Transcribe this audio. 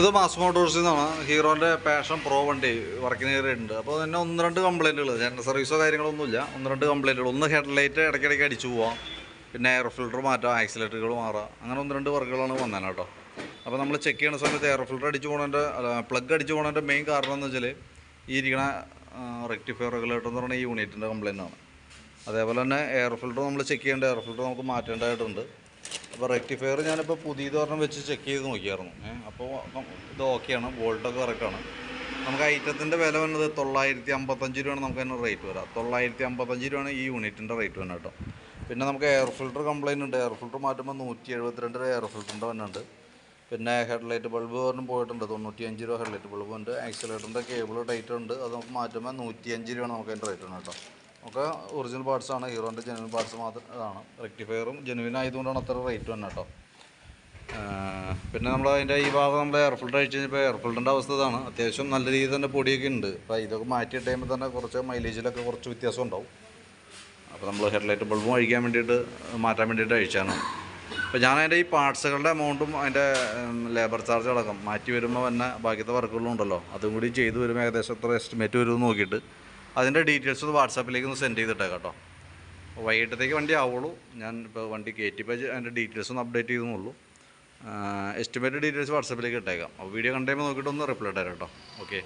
ഇത് മാസ് മോട്ടോഴ്സിൽ നിന്നാണ് ഹീറോന്റെ passion pro വണ്ടി വർക്കിന് ഉണ്ട് അപ്പോൾ തന്നെ ഒന്ന് രണ്ട് കംപ്ലൈന്റുകൾ ജനറൽ സർവീസോ കാര്യങ്ങളൊന്നുമില്ല. ഒന്ന് രണ്ട് കംപ്ലൈന്റുകൾ ഒന്ന് ഹെഡ് ലൈറ്റ് ഇടയ്ക്കിടയ്ക്ക് അടിച്ചു പോവാം. പിന്നെ എയർ ഫിൽറ്റർ മാറ്റാം. ആക്സിലേറ്ററുകൾ മാറാം. അങ്ങനെ ഒന്ന് രണ്ട് വർക്കുകളാണ് വന്നത് കേട്ടോ അപ്പോൾ നമ്മൾ ചെക്ക് ചെയ്യുന്ന സമയത്ത് എയർ ഫിൽറ്റർ അടിച്ചു പോകണതിന്റെ പ്ലഗ് അടിച്ചു പോകണതിന്റെ മെയിൻ കാരണം എന്ന് വെച്ചാൽ ഈ ഇരിക്കണ റെക്ടിഫയർ റെഗുലേറ്റർ എന്ന് പറയുന്ന ഈ യൂണിറ്റിന്റെ കംപ്ലൈന്റ് ആണ്. അതേപോലെ തന്നെ എയർ ഫിൽറ്റർ നമ്മൾ ചെക്ക് ചെയ്യേണ്ട എയർ ഫിൽറ്റർ നമുക്ക് മാറ്റേണ്ടതായിട്ടുണ്ട്. അപ്പോൾ റെക്ടിഫയർ ഞാനിപ്പോൾ പുതിയത് പറഞ്ഞ് വെച്ച് ചെക്ക് ചെയ്ത് നോക്കിയായിരുന്നു. അപ്പോൾ ഇത് ഓക്കെയാണ് വോൾട്ടൊക്കെ കറക്റ്റാണ് നമുക്ക് ഐറ്റത്തിന്റെ വില വന്നത് തൊള്ളായിരത്തി അമ്പത്തഞ്ച് രൂപയാണ്. നമുക്ക് അതിന് റേറ്റ് വരാം. തൊള്ളായിരത്തി അമ്പത്തഞ്ച് രൂപയാണ് ഈ യൂണിറ്റിന്റെ റേറ്റ് വന്നത് കേട്ടോ പിന്നെ നമുക്ക് എയർ ഫിൽറ്റർ കംപ്ലൈന്റ് ഉണ്ട്. എയർ ഫിൽറ്റർ മാറ്റുമ്പോൾ നൂറ്റി എഴുപത്തിരണ്ട് രൂപ എയർ ഫിൽറ്ററിന്റെ വന്നുണ്ട് പിന്നെ ഹെഡ്ലൈറ്റ് ബൾബ് പറഞ്ഞും പോയിട്ടുണ്ട്. തൊണ്ണൂറ്റി അഞ്ച് രൂപ ഹെഡ്ലൈറ്റ് ബൾബ് ഉണ്ട്. ആക്സിലേറ്ററിന്റെ കേബിൾ ടൈറ്റ് ഉണ്ട്. അത് നമുക്ക് മാറ്റുമ്പോൾ നൂറ്റി അഞ്ച് രൂപയാണ് നമുക്ക് അതിന്റെ റേറ്റ് വന്നത് കേട്ടോ ഒക്കെ ഒറിജിനൽ പാർട്സ് ആണ്. ഹീറോന്റെ ജെനുവിൻ പാർട്സ് മാത്രം ഇതാണ് റെക്ടിഫയറും ജെനുവിൻ ആയതുകൊണ്ടാണ് അത്ര റേറ്റ് വന്നത് കേട്ടോ. പിന്നെ നമ്മൾ അതിന്റെ ഈ ഭാഗം നമ്മൾ എയർ ഫിൽട്ടർ അഴിച്ച് കഴിഞ്ഞപ്പോൾ എയർ ഫിൽട്ടറിന്റെ അവസ്ഥ ഇതാണ്. അത്യാവശ്യം നല്ല രീതിയിൽ തന്നെ പൊടിയൊക്കെ ഉണ്ട്. അപ്പോൾ ഇതൊക്കെ മാറ്റി കഴിയുമ്പോൾ തന്നെ കുറച്ച് മൈലേജിലൊക്കെ കുറച്ച് വ്യത്യാസം ഉണ്ടാവും. അപ്പോൾ നമ്മൾ ഹെഡ്ലൈറ്റ് ബൾബും അഴിക്കാൻ വേണ്ടിയിട്ട് മാറ്റാൻ വേണ്ടിയിട്ട് അഴിച്ചാണ്. അപ്പോൾ ഞാൻ അതിന്റെ ഈ പാർട്സുകളുടെ എമൗണ്ടും അതിന്റെ ലേബർ ചാർജ് അടക്കം മാറ്റി വരുമ്പോൾ തന്നെ ബാക്കിയത്തെ വർക്കുകളും ഉണ്ടല്ലോ. അതും കൂടി ചെയ്തു വരുമ്പോൾ ഏകദേശം എത്ര എസ്റ്റിമേറ്റ് വരുമെന്ന് നോക്കിയിട്ട്. അതിന്റെ ഡീറ്റെയിൽസ് ഒന്ന് വാട്സാപ്പിലേക്ക് ഒന്ന് സെൻഡ് ചെയ്തിട്ടേ കേട്ടോ. വൈകിട്ടത്തേക്ക് വണ്ടി ആവുള്ളൂ. ഞാൻ ഇപ്പോൾ വണ്ടി കയറ്റിപ്പോൾ അതിന്റെ ഡീറ്റെയിൽസ് ഒന്ന് അപ്ഡേറ്റ് ചെയ്തെന്നുള്ളൂ. എസ്റ്റിമേറ്റഡ് ഡീറ്റെയിൽസ് വാട്സാപ്പിലേക്ക് ഇട്ടേക്കാം. അപ്പോൾ വീഡിയോ കണ്ടുമ്പോൾ നോക്കിയിട്ട് ഒന്ന് റിപ്ലൈ ഇട്ടേരാം കേട്ടോ. ഓക്കെ